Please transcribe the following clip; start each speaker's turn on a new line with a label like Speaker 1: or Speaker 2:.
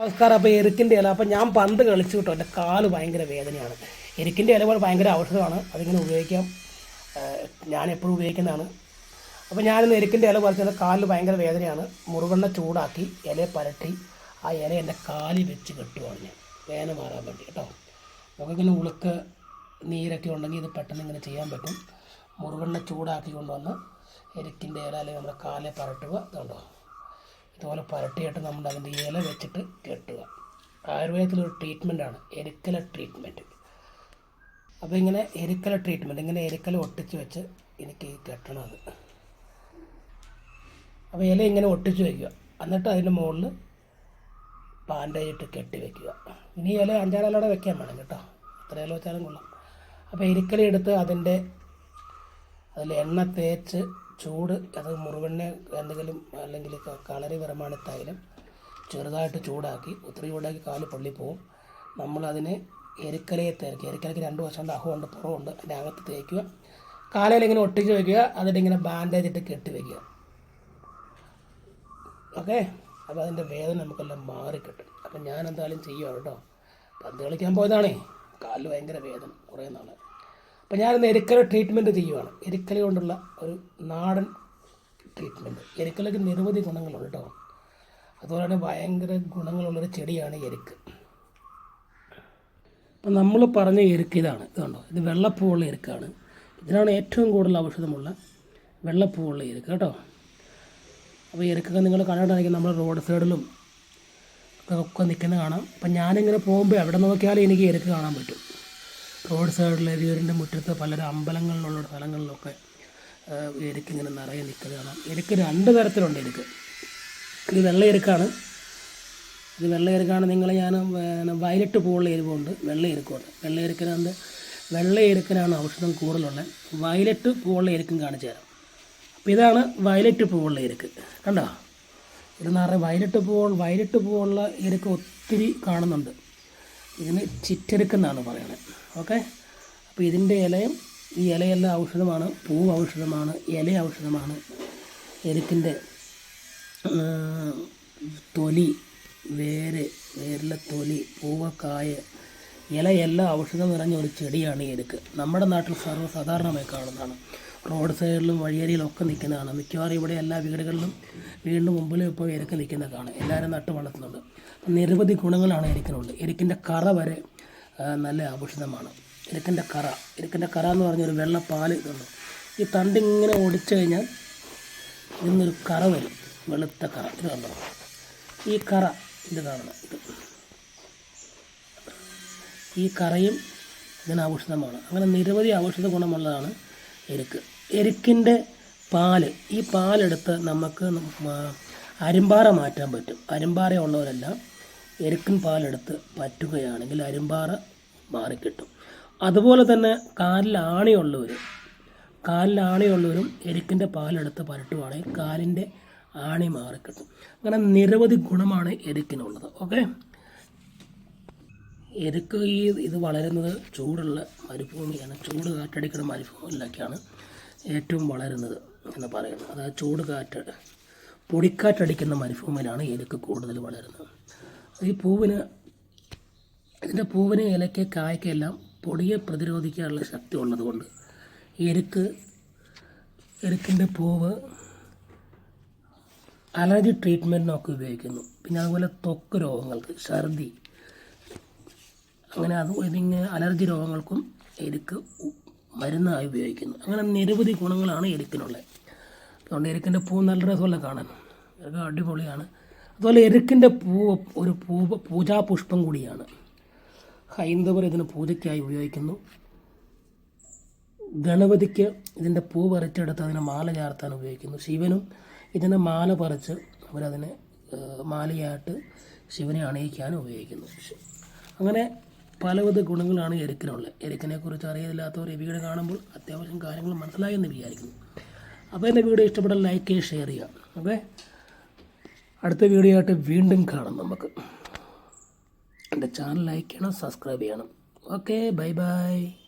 Speaker 1: നമസ്കാരം. അപ്പോൾ എരുക്കിന്റെ ഇല അപ്പോൾ ഞാൻ പന്ത് കളിച്ചു കിട്ടും. എന്റെ കാൽ ഭയങ്കര വേദനയാണ്. എരുക്കിന്റെ ഇല പോലെ ഭയങ്കര ഔഷധമാണ്. അതിങ്ങനെ ഉപയോഗിക്കാം. ഞാൻ എപ്പോഴും ഉപയോഗിക്കുന്നതാണ്. അപ്പോൾ ഞാനിന്ന് എരുക്കിന്റെ ഇല പറിച്ചത് കാലിൽ ഭയങ്കര വേദനയാണ്. മുറുകെണ്ണ ചൂടാക്കി ഇല പരട്ടി ആ ഇല എന്റെ കാലിൽ വെച്ച് കെട്ടുവാണ് ഞാൻ. വേദന മാറാൻ വേണ്ടി കേട്ടോ. നമുക്കിങ്ങനെ ഉളുക്ക് നീരൊക്കെ ഉണ്ടെങ്കിൽ ഇത് പെട്ടെന്ന് ഇങ്ങനെ ചെയ്യാൻ പറ്റും. മുറുകെണ്ണ ചൂടാക്കി കൊണ്ടുവന്ന് എരുക്കിന്റെ ഇല അല്ലെങ്കിൽ നമ്മുടെ കാലെ പരട്ടുക. ഇതുണ്ടോ? ഇതുപോലെ പരട്ടിയിട്ട് നമ്മൾ അതിന്റെ ഇല വെച്ചിട്ട് കെട്ടുക. ആയുർവേദത്തിലൊരു ട്രീറ്റ്മെന്റാണ് എരിക്കല ട്രീറ്റ്മെന്റ് അപ്പോൾ ഇങ്ങനെ എരിക്കല ട്രീറ്റ്മെന്റ് ഇങ്ങനെ എരിക്കല ഒട്ടിച്ച് വെച്ച് എനിക്ക് കെട്ടണത്. അപ്പോൾ ഇല ഇങ്ങനെ ഒട്ടിച്ച് വയ്ക്കുക എന്നിട്ട് അതിന്റെ മുകളിൽ ബാൻഡേജ് ഇട്ട് കെട്ടി വെക്കുക. ഇനി ഇല അഞ്ചാറ് വെക്കാൻ വേണം കേട്ടോ. എത്ര ഇല വെച്ചാലും കൊള്ളാം. അപ്പോൾ എരിക്കല എടുത്ത് അതിന്റെ അതിൽ എണ്ണ തേച്ച് ചൂട് അത് മുറിവെണ്ണ എന്തെങ്കിലും അല്ലെങ്കിൽ കളറി പരമാണ് തൈലം ചെറുതായിട്ട് ചൂടാക്കി ഒത്തിരി ചൂടാക്കി കാൽ പൊള്ളി പോവും. നമ്മളതിനെ എരിക്കലയെ തേക്കുക. എരിക്കലയ്ക്ക് രണ്ട് വശമുണ്ട് അഹമുണ്ട് പുറമുണ്ട് അതിന്റെ അകത്ത് തേക്കുക. കാലയിൽ ഇങ്ങനെ ഒട്ടിച്ച് വയ്ക്കുക. അതിന്റെ ഇങ്ങനെ ബാൻഡേജ് ഇട്ട് കെട്ടി വയ്ക്കുക. ഓക്കെ? അപ്പോൾ അതിന്റെ വേദന നമുക്കെല്ലാം മാറിക്കിട്ടും അപ്പം ഞാൻ എന്തായാലും ചെയ്യുക കേട്ടോ. പന്ത് കളിക്കാൻ പോയതാണേ. കാലിൽ ഭയങ്കര വേദന കുറേ നാൾ അപ്പം ഞാനിന്ന് എരിക്കല ട്രീറ്റ്മെന്റ് ചെയ്യുവാണ്. എരിക്കല കൊണ്ടുള്ള ഒരു നാടൻ ട്രീറ്റ്മെന്റ് എരിക്കലയ്ക്ക് നിരവധി ഗുണങ്ങളുണ്ട് കേട്ടോ അതുപോലെ തന്നെ ഭയങ്കര ഗുണങ്ങളുള്ളൊരു ചെടിയാണ് എരിക്ക്. അപ്പം നമ്മൾ പറഞ്ഞ എരുക്ക് ഇതാണ്. ഇതുണ്ടോ ഇത് വെള്ളപ്പൂവുള്ള എരുക്കാണ്. ഇതിനാണ് ഏറ്റവും കൂടുതൽ ഔഷധമുള്ള വെള്ളപ്പൂവുള്ള എരുക്ക് കേട്ടോ. അപ്പോൾ എരുക്കൊക്കെ നിങ്ങൾ കണ്ടിട്ടുണ്ടെങ്കിൽ നമ്മൾ റോഡ് സൈഡിലും ഒക്കെ നിൽക്കുന്നത് കാണാം. അപ്പം ഞാനിങ്ങനെ പോകുമ്പോൾ എവിടെ നോക്കിയാലും എനിക്ക് എരുക്ക് കാണാൻ പറ്റും. റോഡ് സൈഡിലെ വീടിന്റെ മുറ്റത്ത് പല അമ്പലങ്ങളിലുള്ള സ്ഥലങ്ങളിലൊക്കെ എരുക്ക് ഇങ്ങനെ നിറയെ നിൽക്കുന്നത് കാണാം. എരുക്ക് രണ്ട് തരത്തിലുണ്ട് എരുക്ക്. ഇത് വെള്ള എരുക്കാണ്. ഇത് വെള്ള എരുക്കാണ്. നിങ്ങൾ ഞാൻ വയലറ്റ് പൂവുള്ള വെള്ള എരുക്കുണ്ട് വെള്ള എരുക്കിനുണ്ട് വെള്ള എരുക്കിനാണ് ഔഷധം കൂടുതലുള്ളത് വയലറ്റ് പൂവുള്ള എരുക്കും കാണിച്ചു തരാം. അപ്പോൾ ഇതാണ് വയലറ്റ് പൂവുള്ള എരുക്ക്. കണ്ടോ? ഇത് നിറയെ വയലറ്റ് പൂവ് വയലറ്റ് പൂവുള്ള എരുക്ക് ഒത്തിരി കാണുന്നുണ്ട്. ഇതിന് ചിറ്റെടുക്കെന്നാണ് പറയുന്നത്. ഓക്കെ? അപ്പോൾ ഇതിന്റെ ഇലയും ഈ ഇലയെല്ലാം ഔഷധമാണ് പൂ ഔഷധമാണ് ഇല ഔഷധമാണ്. എരുക്കിന്റെ തൊലി വേര് വേരിലെ തൊലി പൂവ് ഇല ഇലയെല്ലാം ഔഷധം നിറഞ്ഞ ഒരു ചെടിയാണ് എരുക്ക്. നമ്മുടെ നാട്ടിൽ സർവസാധാരണമായി കാണുന്നതാണ്. റോഡ് സൈഡിലും വഴിയരിയിലും ഒക്കെ നിൽക്കുന്നതാണ്. മിക്കവാറും ഇവിടെ എല്ലാ വീടുകളിലും വീടിന് മുമ്പിലും ഇപ്പോൾ എരുക്ക് നിൽക്കുന്നതാണ്. എല്ലാവരും നട്ട് വളർത്തുന്നുണ്ട്. നിരവധി ഗുണങ്ങളാണ് എരുക്കിനുണ്ട് എരിക്കിന്റെ കറ വരെ നല്ല ആഭൂഷിതമാണ് എരിക്കിന്റെ കറ. എരിക്കിന്റെ കറ എന്ന് പറഞ്ഞൊരു വെള്ള പാൽ ഇതുണ്ട്. ഈ തണ്ട് ഇങ്ങനെ ഒടിച്ചു കഴിഞ്ഞാൽ ഇന്നൊരു കറ വരും. വെളുത്ത കറ. ഇത് കണ്ടോ? ഈ കറ ഇത് കാണണം ഇത്. ഈ കറയും ഇതിന് ആഘോഷിതമാണ്. അങ്ങനെ നിരവധി ആഘോഷിത ഗുണമുള്ളതാണ് എരുക്ക് എരുക്കിന്റെ പാൽ ഈ പാലെടുത്ത് നമുക്ക് അരുമ്പാറ മാറ്റാൻ പറ്റും. അരുമ്പാറയുള്ളവരെല്ലാം എരുക്കിൻ പാലെടുത്ത് പറ്റുകയാണെങ്കിൽ അരുമ്പാറ മാറിക്കിട്ടും. അതുപോലെ തന്നെ കാലിൽ ആണിയുള്ളവർ കാലിൽ ആണിയുള്ളവരും എരുക്കിന്റെ പാലെടുത്ത് പരട്ടുവാണെങ്കിൽ കാലിന്റെ ആണി മാറിക്കിട്ടും. അങ്ങനെ നിരവധി ഗുണമാണ് എരുക്കിനുള്ളത്. ഓക്കെ? എരുക്ക് ഈ ഇത് വളരുന്നത് ചൂടുള്ള മരുഭൂമിയാണ്. ചൂട് കാറ്റടിക്കുന്ന മരുഭൂമിയിലൊക്കെയാണ് ഏറ്റവും വളരുന്നത് എന്ന് പറയുന്നത്. അതായത് ചൂട് കാറ്റ് പൊടിക്കാറ്റടിക്കുന്ന മരുഭൂമിയിലാണ് ഏലക്ക് കൂടുതൽ വളരുന്നത്. ഈ പൂവിന് ഇതിന്റെ പൂവിന് ഇലയ്ക്ക് കായ്ക്കെല്ലാം പൊടിയെ പ്രതിരോധിക്കാനുള്ള ശക്തി ഉള്ളതുകൊണ്ട് എരുക്ക് എരുക്കിന്റെ പൂവ് അലർജി ട്രീറ്റ്മെന്റിനൊക്കെ ഉപയോഗിക്കുന്നു. പിന്നെ അതുപോലെ തൊക്ക് രോഗങ്ങൾക്ക് ഛർദി അങ്ങനെ അത് ഇതിങ്ങനെ അലർജി രോഗങ്ങൾക്കും എരുക്ക് മരുന്നായി ഉപയോഗിക്കുന്നു. അങ്ങനെ നിരവധി ഗുണങ്ങളാണ് എരുക്കിനുള്ളത്. അതുകൊണ്ട് എരുക്കിന്റെ പൂ നല്ല രസമല്ല കാണാൻ? അതൊക്കെ അടിപൊളിയാണ്. അതുപോലെ എരുക്കിന്റെ പൂ ഒരു പൂ പൂജാപുഷ്പം കൂടിയാണ്. ഹൈന്ദവർ ഇതിന് പൂജയ്ക്കായി ഉപയോഗിക്കുന്നു. ഗണപതിക്ക് ഇതിന്റെ പൂ പറിച്ചെടുത്ത് അതിനെ മാല ചാർത്താൻ ഉപയോഗിക്കുന്നു. ശിവനും ഇതിനെ മാല പറിച്ച് അവരതിനെ മാലയായിട്ട് ശിവനെ അണയിക്കാനും ഉപയോഗിക്കുന്നു. അങ്ങനെ പലവിധ ഗുണങ്ങളാണ് എരുക്കിനുള്ളത്. എരുക്കിനെ കുറിച്ച് അറിയില്ലാത്തവർ ഈ വീട് കാണുമ്പോൾ അത്യാവശ്യം കാര്യങ്ങൾ മനസ്സിലായി എന്ന് വിചാരിക്കുന്നു. അപ്പോൾ എന്റെ വീഡിയോ ഇഷ്ടപ്പെട്ടാൽ ലൈക്ക് ചെയ്യുക ഷെയർ ചെയ്യുക. ഓക്കെ? അടുത്ത വീഡിയോ ആയിട്ട് വീണ്ടും കാണാം നമുക്ക്. എന്റെ ചാനൽ ലൈക്ക് ചെയ്യണം സബ്സ്ക്രൈബ് ചെയ്യണം. Okay bye bye